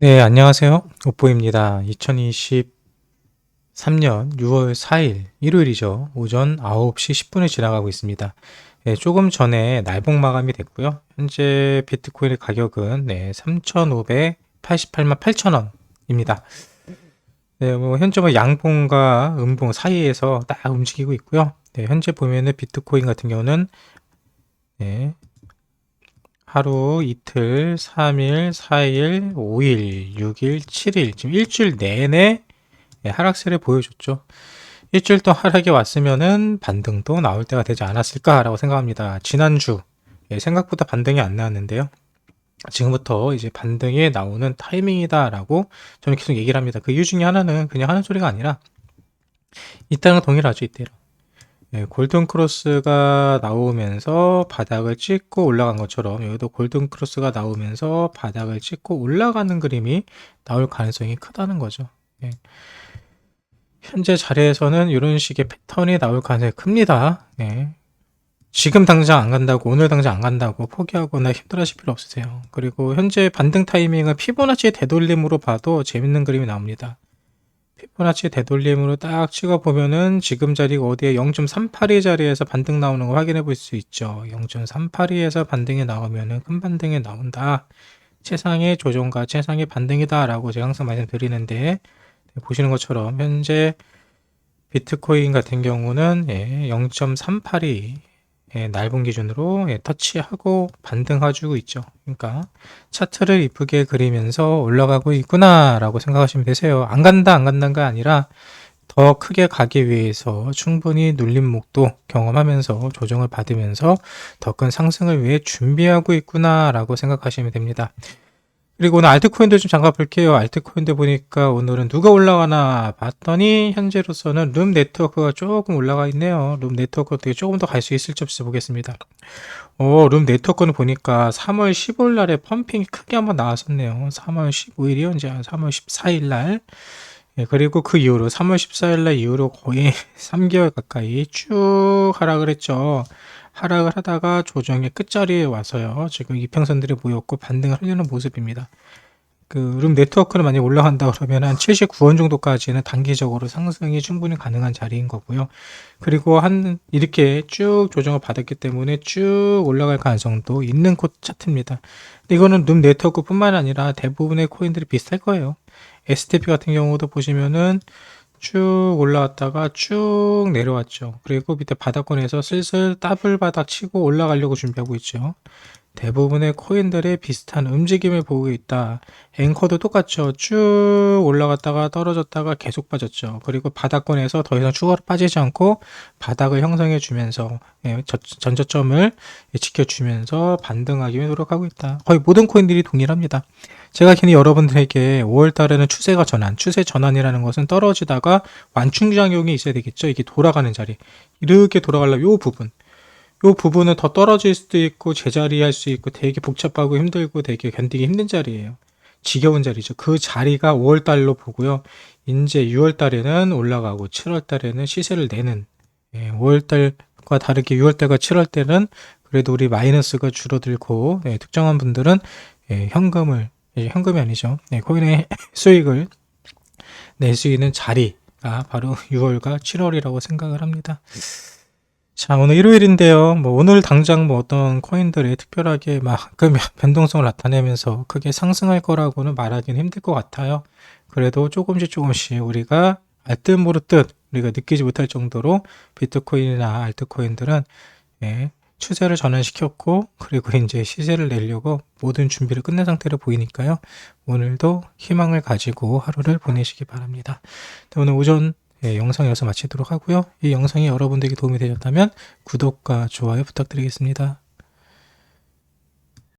네, 안녕하세요. 오뽀입니다. 2023년 6월 4일 일요일이죠. 오전 9시 10분을 지나가고 있습니다. 네, 조금 전에 날봉 마감이 됐고요. 현재 비트코인의 가격은 네, 3,588만 8천 원입니다. 네, 뭐 현재 뭐 양봉과 음봉 사이에서 딱 움직이고 있고요. 네, 현재 보면은 비트코인 같은 경우는 네, 하루, 이틀, 3일, 4일, 5일, 6일, 7일, 지금 일주일 내내 예, 하락세를 보여줬죠. 일주일 동안 하락이 왔으면은 반등도 나올 때가 되지 않았을까라고 생각합니다. 지난주 예, 생각보다 반등이 안 나왔는데요. 지금부터 이제 반등이 나오는 타이밍이다라고 저는 계속 얘기를 합니다. 그 이유 중에 하나는 그냥 하는 소리가 아니라 이때랑 동일하죠, 이때랑. 예, 골든 크로스가 나오면서 바닥을 찍고 올라간 것처럼 여기도 골든 크로스가 나오면서 바닥을 찍고 올라가는 그림이 나올 가능성이 크다는 거죠. 예. 현재 자리에서는 이런 식의 패턴이 나올 가능성이 큽니다. 예. 지금 당장 안 간다고 오늘 당장 안 간다고 포기하거나 힘들어하실 필요 없으세요. 그리고 현재 반등 타이밍은 피보나치 되돌림으로 봐도 재밌는 그림이 나옵니다. 피보나치 되돌림으로 딱 찍어 보면은 지금 자리가 어디에 0.382 자리에서 반등 나오는 거 확인해 볼 수 있죠. 0.382에서 반등이 나오면은 큰 반등이 나온다. 최상의 조정과 최상의 반등이다라고 제가 항상 말씀드리는데 보시는 것처럼 현재 비트코인 같은 경우는 예, 0.382 예, 날분 기준으로 예, 터치하고 반등해주고 있죠. 그러니까 차트를 이쁘게 그리면서 올라가고 있구나 라고 생각하시면 되세요. 안 간다 안 간다가 아니라 더 크게 가기 위해서 충분히 눌림목도 경험하면서 조정을 받으면서 더 큰 상승을 위해 준비하고 있구나 라고 생각하시면 됩니다. 그리고 오늘 알트코인도 좀 잠깐 볼게요. 알트코인도 보니까 오늘은 누가 올라가나 봤더니 현재로서는 룸 네트워크가 조금 올라가 있네요. 룸 네트워크 어떻게 조금 더 갈 수 있을지 없이 보겠습니다. 어, 룸 네트워크는 보니까 3월 15일 날에 펌핑이 크게 한번 나왔었네요. 3월 15일이요. 이제 3월 14일 날. 예, 그리고 그 이후로 3월 14일 날 이후로 거의 3개월 가까이 쭉 하락을 했죠. 하락을 하다가 조정의 끝자리에 와서요. 지금 이평선들이 보였고 반등을 하려는 모습입니다. 그룸 네트워크는 많이 올라간다 그러면 한 79원 정도까지는 단기적으로 상승이 충분히 가능한 자리인 거고요. 그리고 한 이렇게 쭉 조정을 받았기 때문에 쭉 올라갈 가능성도 있는 코 차트입니다. 근데 이거는 룸 네트워크뿐만 아니라 대부분의 코인들이 비슷할 거예요. STP 같은 경우도 보시면은 쭉 올라왔다가 쭉 내려왔죠. 그리고 밑에 바닥권에서 슬슬 더블 바닥 치고 올라가려고 준비하고 있죠. 대부분의 코인들의 비슷한 움직임을 보고 있다. 앵커도 똑같죠. 쭉 올라갔다가 떨어졌다가 계속 빠졌죠. 그리고 바닥권에서 더 이상 추가로 빠지지 않고 바닥을 형성해 주면서 예, 전저점을 지켜주면서 반등하기 위해 노력하고 있다. 거의 모든 코인들이 동일합니다. 제가 괜히 여러분들에게 5월 달에는 추세가 전환, 추세 전환이라는 것은 떨어지다가 완충작용이 있어야 되겠죠. 이게 돌아가는 자리. 이렇게 돌아가려면 요 부분. 요 부분은 더 떨어질 수도 있고 제자리 할 수 있고 되게 복잡하고 힘들고 되게 견디기 힘든 자리예요. 지겨운 자리죠. 그 자리가 5월 달로 보고요. 이제 6월 달에는 올라가고 7월 달에는 시세를 내는 예, 5월 달과 다르게 6월 달과 7월 때는 그래도 우리 마이너스가 줄어들고 예, 특정한 분들은 예, 현금을 예, 현금이 아니죠. 예, 코인의 수익을 낼 수 있는 자리가 바로 6월과 7월이라고 생각을 합니다. 자, 오늘 일요일인데요. 뭐 오늘 당장 뭐 어떤 코인들이 특별하게 막 그 변동성을 나타내면서 크게 상승할 거라고는 말하기는 힘들 것 같아요. 그래도 조금씩 조금씩 우리가 알듯 모르듯 우리가 느끼지 못할 정도로 비트코인이나 알트코인들은 예, 추세를 전환시켰고 그리고 이제 시세를 내려고 모든 준비를 끝낸 상태로 보이니까요. 오늘도 희망을 가지고 하루를 보내시기 바랍니다. 오늘 오전 예, 영상 여기서 마치도록 하고요. 이 영상이 여러분들에게 도움이 되셨다면 구독과 좋아요 부탁드리겠습니다.